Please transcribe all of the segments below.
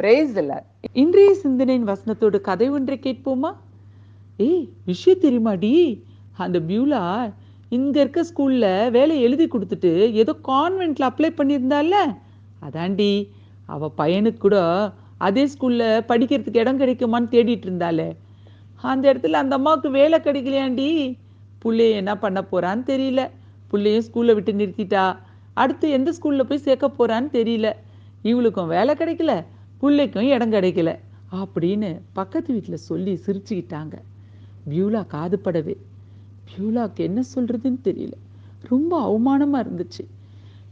Price இன்றைய சிந்தனையின் வசனத்தோடு கதை ஒன்றை கேட்போமா? ஏய் விஷயம் தெரியுமாடி? அந்த பியூலா இங்கே இருக்க ஸ்கூலில் வேலையை எழுதி கொடுத்துட்டு ஏதோ கான்வென்ட்ல அப்ளை பண்ணியிருந்தால? அதாண்டி அவ பையனுக்கு கூட அதே ஸ்கூல்ல படிக்கிறதுக்கு இடம் கிடைக்குமான்னு தேடிட்டு இருந்தாளே. அந்த இடத்துல அந்த அம்மாவுக்கு வேலை கிடைக்கலையாண்டி. புள்ளைய என்ன பண்ண போறான்னு தெரியல. புள்ளையும் ஸ்கூல்ல விட்டு நிறுத்திட்டா. அடுத்து எந்த ஸ்கூல்ல போய் சேர்க்க போறான்னு தெரியல. இவளுக்கும் வேலை கிடைக்கல. பிள்ளைக்கும் இடம் கிடைக்கல. அப்படின்னு பக்கத்து வீட்டில் சொல்லி சிரிச்சுக்கிட்டாங்க. பியூலா காதுபடவே. பியூலாக்கு என்ன சொல்கிறதுன்னு தெரியல. ரொம்ப அவமானமாக இருந்துச்சு.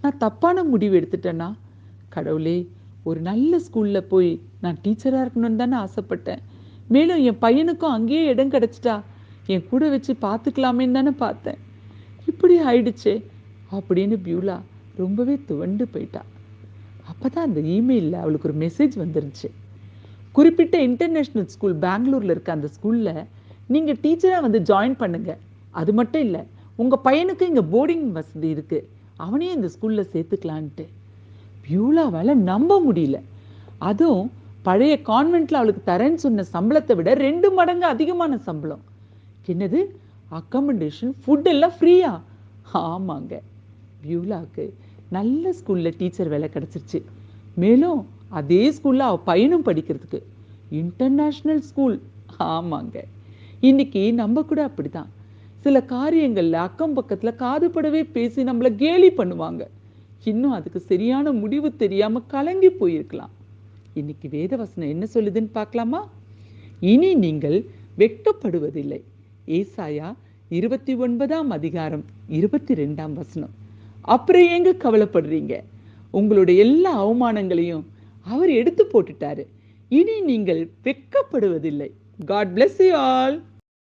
நான் தப்பான முடிவு எடுத்துட்டேன்னா கடவுளே ஒரு நல்ல ஸ்கூலில் போய் நான் டீச்சராக இருக்கணும்னு தானே ஆசைப்பட்டேன். மேலும் என் பையனுக்கும் அங்கேயே இடம் கிடைச்சிட்டா. என் கூட வச்சு பார்த்துக்கலாமேன்னு தானே பார்த்தேன். இப்படி ஆயிடுச்சே அப்படின்னு பியூலா ரொம்பவே துவண்டு போயிட்டா. அப்போ தான் அந்த இமெயிலில் அவளுக்கு ஒரு மெசேஜ் வந்துருந்துச்சு குறிப்பிட்ட இன்டர்நேஷ்னல் ஸ்கூல் பெங்களூரில் இருக்க அந்த ஸ்கூலில் நீங்கள் டீச்சராக வந்து ஜாயின் பண்ணுங்க. அது மட்டும் இல்லை உங்கள் பையனுக்கு இங்கே போர்டிங் வசதி இருக்கு. அவனையும் இந்த ஸ்கூலில் சேர்த்துக்கலான்ட்டு. பியூலாவால் நம்ப முடியல. அதுவும் பழைய கான்வென்ட்ல அவளுக்கு தரேன்னு சொன்ன சம்பளத்தை விட ரெண்டு மடங்கு அதிகமான சம்பளம். என்னது? அக்கமடேஷன் ஃபுட் எல்லாம் ஃப்ரீயா ஆமாங்க. பியூலாவுக்கு நல்ல ஸ்கூல்ல டீச்சர் வேலை கிடைச்சிருச்சு. மேலும் அதே ஸ்கூல்ல அவள் பையனும் படிக்கிறதுக்கு. இன்டர்நேஷ்னல் ஸ்கூல் ஆமாங்க. இன்னைக்கு நம்ம கூட அப்படிதான். சில காரியங்கள்ல அக்கம் பக்கத்துல காதுபடவே பேசி நம்மள கேலி பண்ணுவாங்க. இன்னும் அதுக்கு சரியான முடிவு தெரியாம கலங்கி போயிருக்கலாம். இன்னைக்கு வேதவசனம் என்ன சொல்லுதுன்னு பார்க்கலாமா? இனி நீங்கள் வெட்கப்படுவதில்லை. ஏசாயா இருபத்தி ஒன்பதாம் அதிகாரம் இருபத்தி ரெண்டாம் வசனம். அப்புறம் ஏங்க கவலைப்படுறீங்க? உங்களுடைய எல்லா அவமானங்களையும் அவர் எடுத்து போட்டுட்டாரு. இனி நீங்கள் வெட்கப்படுவதில்லை. God bless you all